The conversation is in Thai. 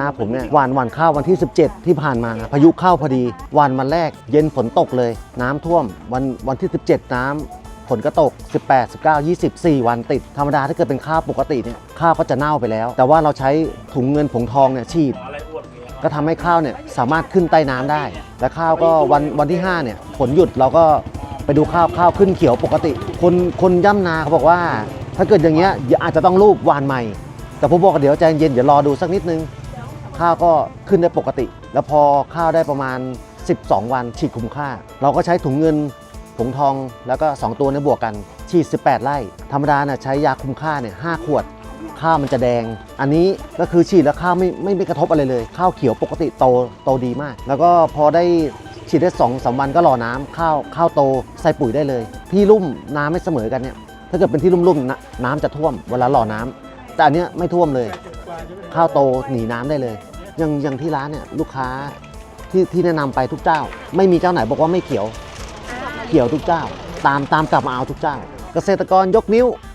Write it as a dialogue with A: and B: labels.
A: นาผมเนี่ยหวานหวานข้าววันที่ 17 ที่ผ่านมาพายุเข้าพอดีหวานวันแรกเย็นฝนตกเลย น้ำท่วมวันวันที่ 17 น้ำฝนก็ตก 18 19 20 4 วันติด ธรรมดาถ้าเกิดเป็นข้าวปกติเนี่ยข้าวก็จะเน่าไปแล้ว แต่ว่าเราใช้ถุงเงินผงทองเนี่ยฉีด ก็ทำให้ข้าวเนี่ยสามารถขึ้นใต้น้ำได้ และข้าวก็วันวันที่5เนี่ยฝนหยุดเราก็ไปดูข้าวข้าวขึ้นเขียวปกติ คนคนย่ำนาเขาบอกว่า ถ้าเกิดอย่างเงี้ยอาจจะต้องรูปวานใหม่ แต่ผมบอกเดี๋ยวใจเย็นเดี๋ยวรอดูสักนิดนึง ข้าวก็ขึ้นได้ปกติ แล้วพอข้าวได้ประมาณ 12 วันฉีดคุ้มค่า เราก็ใช้ถุงเงินผงทองแล้วก็ 2 ตัวเนี้บวกกันฉีด 18 ไร่ ธรรมดาน่ะใช้ยาคุ้มค่าเนี่ย5ขวด ข้าวมันจะแดง อันนี้ก็คือฉีดแล้วข้าวไม่ไม่ไม่กระทบอะไรเลย ข้าวเขียวปกติโตโตดีมาก แล้วก็พอได้ฉีดได้สองสามวันก็รอน้ำข้าวข้าวโตใส่ปุ๋ยได้เลย ที่ลุ่มน้ำไม่เสมอกันเนี่ยถ้าเกิดเป็นที่ลุ่มๆนน้ำจะท่วมเวลาหล่อน้ำแต่อันเนี้ยไม่ท่วมเลย ข้าวโตหนีน้ำได้เลย อย่างอย่างที่ร้านเนี่ยลูกค้าที่ที่แนะนำไปทุกเจ้า ไม่มีเจ้าไหนบอกว่าไม่เขียว เขียวทุกเจ้า ตามตามกลับมาเอาทุกเจ้า เกษตรกรยกนิ้ว